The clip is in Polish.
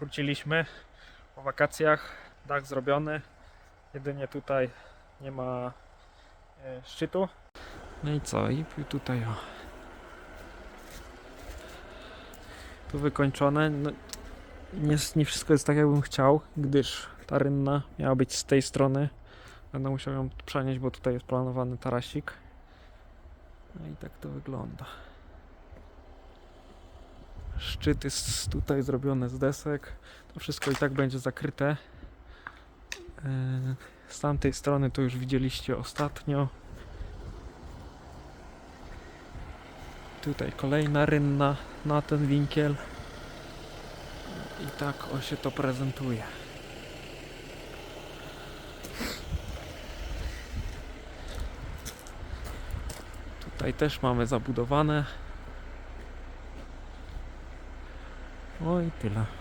Wróciliśmy po wakacjach, dach zrobiony. Jedynie tutaj nie ma e, szczytu. No i co? I tutaj o. Tu wykończone. No, nie, nie wszystko jest tak jakbym chciał, gdyż ta rynna miała być z tej strony. Będę musiał ją przenieść, bo tutaj jest planowany tarasik. No i tak to wygląda. Szczyt jest tutaj zrobiony z desek. To wszystko i tak będzie zakryte. Yy, Z tamtej strony to już widzieliście ostatnio. Tutaj kolejna rynna na ten winkiel. I tak o się to prezentuje. Tutaj też mamy zabudowane. O i tyle.